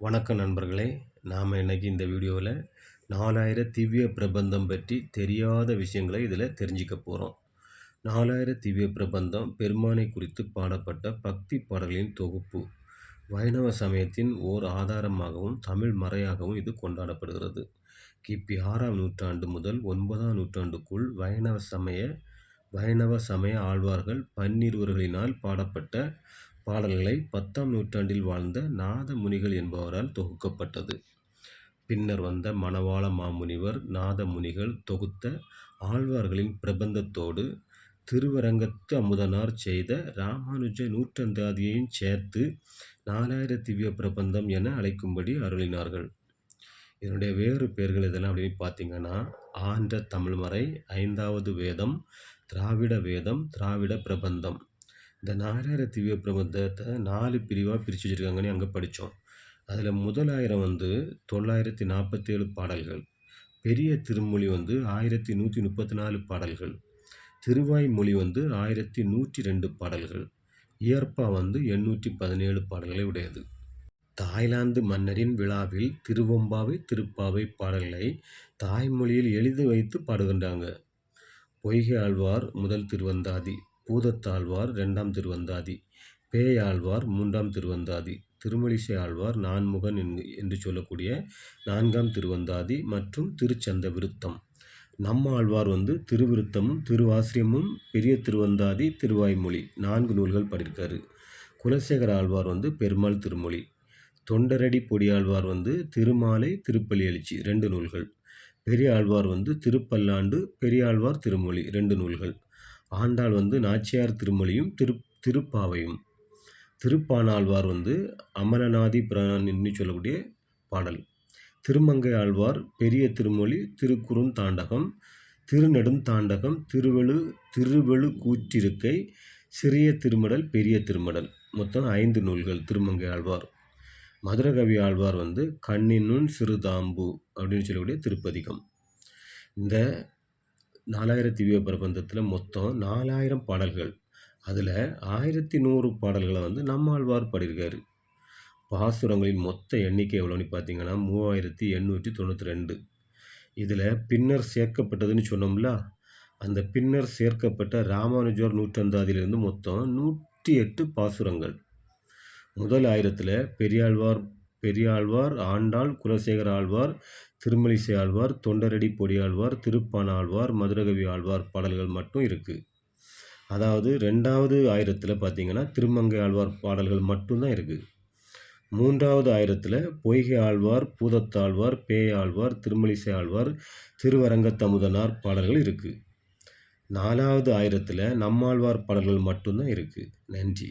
வணக்கம் நண்பர்களே நாம் இன்றைக்கி இந்த வீடியோவில் நாலாயிர திவ்ய பிரபந்தம் பற்றி தெரியாத விஷயங்களை இதில் தெரிஞ்சிக்க போகிறோம் நாலாயிர திவ்ய பிரபந்தம் பெருமானை குறித்து பாடப்பட்ட பக்தி பாடல்களின் தொகுப்பு. வைணவ சமயத்தின் ஓர் ஆதாரமாகவும் தமிழ் மறையாகவும் இது கொண்டாடப்படுகிறது. கிபி ஆறாம் நூற்றாண்டு முதல் ஒன்பதாம் நூற்றாண்டுக்குள் வைணவ சமய வைணவ சமய ஆழ்வார்கள் பன்னிருவர்களினால் பாடப்பட்ட பாடல்களை பத்தாம் நூற்றாண்டில் வாழ்ந்த நாத முனிகள் என்பவரால் தொகுக்கப்பட்டது. பின்னர் வந்த மணவாள மாமுனிவர் நாத முனிகள் தொகுத்த ஆழ்வார்களின் பிரபந்தத்தோடு திருவரங்கத்து அமுதனார் செய்த ராமானுஜ நூற்றந்தாதியையும் சேர்த்து நாலாயிர திவ்ய பிரபந்தம் என அழைக்கும்படி அருளினார்கள். இதனுடைய வேறு பெயர்கள் இதெல்லாம் அப்படின்னு பார்த்தீங்கன்னா ஆண்ட தமிழ்மறை ஐந்தாவது வேதம் திராவிட வேதம் திராவிட பிரபந்தம். இந்த நாராயண திவ்ய பிரபந்தத்தை நாலு பிரிவாக பிரித்து வச்சுருக்காங்கன்னு அங்கே படித்தோம் அதில் முதலாயிரம் வந்து தொள்ளாயிரத்தி நாற்பத்தேழு பாடல்கள். பெரிய திருமொழி வந்து ஆயிரத்தி நூற்றி முப்பத்தி நாலு பாடல்கள் திருவாய்மொழி வந்து ஆயிரத்தி நூற்றி ரெண்டு பாடல்கள். இயற்பா வந்து எண்ணூற்றி பதினேழு பாடல்களை உடையது. தாய்லாந்து மன்னரின் விழாவில் திருவொம்பாவை திருப்பாவை பாடல்களை தாய்மொழியில் எழுதி வைத்து பாடுகின்றாங்க. பொய்கை ஆழ்வார் முதல் திருவந்தாதி. பூதத்தாழ்வார் ரெண்டாம் திருவந்தாதி பேயாழ்வார் மூன்றாம் திருவந்தாதி திருமலிசை ஆழ்வார் நான்முகன் என்று சொல்லக்கூடிய நான்காம் திருவந்தாதி மற்றும் திருச்சந்த விருத்தம் நம்ம ஆழ்வார் வந்து திருவிருத்தமும் திருவாசிரியமும் பெரிய திருவந்தாதி திருவாய்மொழி நான்கு நூல்கள் படித்தார் குலசேகர ஆழ்வார் வந்து பெருமாள் திருமொழி தொண்டரடி பொடியாழ்வார் வந்து திருமாலை திருப்பள்ளி எழுச்சி ரெண்டு நூல்கள் பெரிய ஆழ்வார் வந்து திருப்பல்லாண்டு பெரியாழ்வார் திருமொழி ரெண்டு நூல்கள். ஆண்டாள் வந்து நாச்சியார் திருமொழியும் திரு திருப்பாவையும். திருப்பானாழ்வார் வந்து அமலநாதி புராணம்னு சொல்லக்கூடிய பாடல். திருமங்கை ஆழ்வார் பெரிய திருமொழி திருக்குறும் தாண்டகம் திருநெடுந்தாண்டகம் திருவெழு திருவெழு கூற்றிருக்கை சிறிய திருமடல் பெரிய திருமடல். மொத்தம் ஐந்து நூல்கள் திருமங்கை ஆழ்வார். மதுரகவி ஆழ்வார் வந்து கண்ணினுன் சிறுதாம்பு அப்படின்னு சொல்லக்கூடிய திருப்பதிகம். இந்த நாலாயிரம் திவ்ய பிரபந்தத்தில் மொத்தம் நாலாயிரம் பாடல்கள். அதில் ஆயிரத்தி நூறு பாடல்களை வந்து நம்மாழ்வார் பாடியிருக்காரு. பாசுரங்களின் மொத்த எண்ணிக்கை எவ்வளோன்னு பார்த்தீங்கன்னா மூவாயிரத்தி எண்ணூற்றி தொண்ணூற்றி ரெண்டு இதில் பின்னர் சேர்க்கப்பட்டதுன்னு சொன்னோம்ல அந்த பின்னர் சேர்க்கப்பட்ட ராமானுஜர் நூற்றந்தாதிலிருந்து மொத்தம் நூற்றி எட்டு பாசுரங்கள். முதல் ஆயிரத்தில் பெரியாழ்வார் பெரியாழ்வார் ஆண்டாள் குலசேகர ஆழ்வார் திருமலிசை ஆழ்வார் தொண்டரடி பொடியாழ்வார் திருப்பான ஆழ்வார் மதுரகவி ஆழ்வார் பாடல்கள் மட்டும் இருக்குது அதாவது ரெண்டாவது ஆயிரத்தில் பார்த்தீங்கன்னா திருமங்கை ஆழ்வார் பாடல்கள் மட்டும்தான் இருக்குது மூன்றாவது ஆயிரத்தில் பொய்கை ஆழ்வார் பூதத்தாழ்வார் பேயாழ்வார் திருமலிசை ஆழ்வார் திருவரங்கத்தமுதனார் பாடல்கள் இருக்குது நாலாவது ஆயிரத்தில் நம்மாழ்வார் பாடல்கள் மட்டும்தான் இருக்குது நன்றி.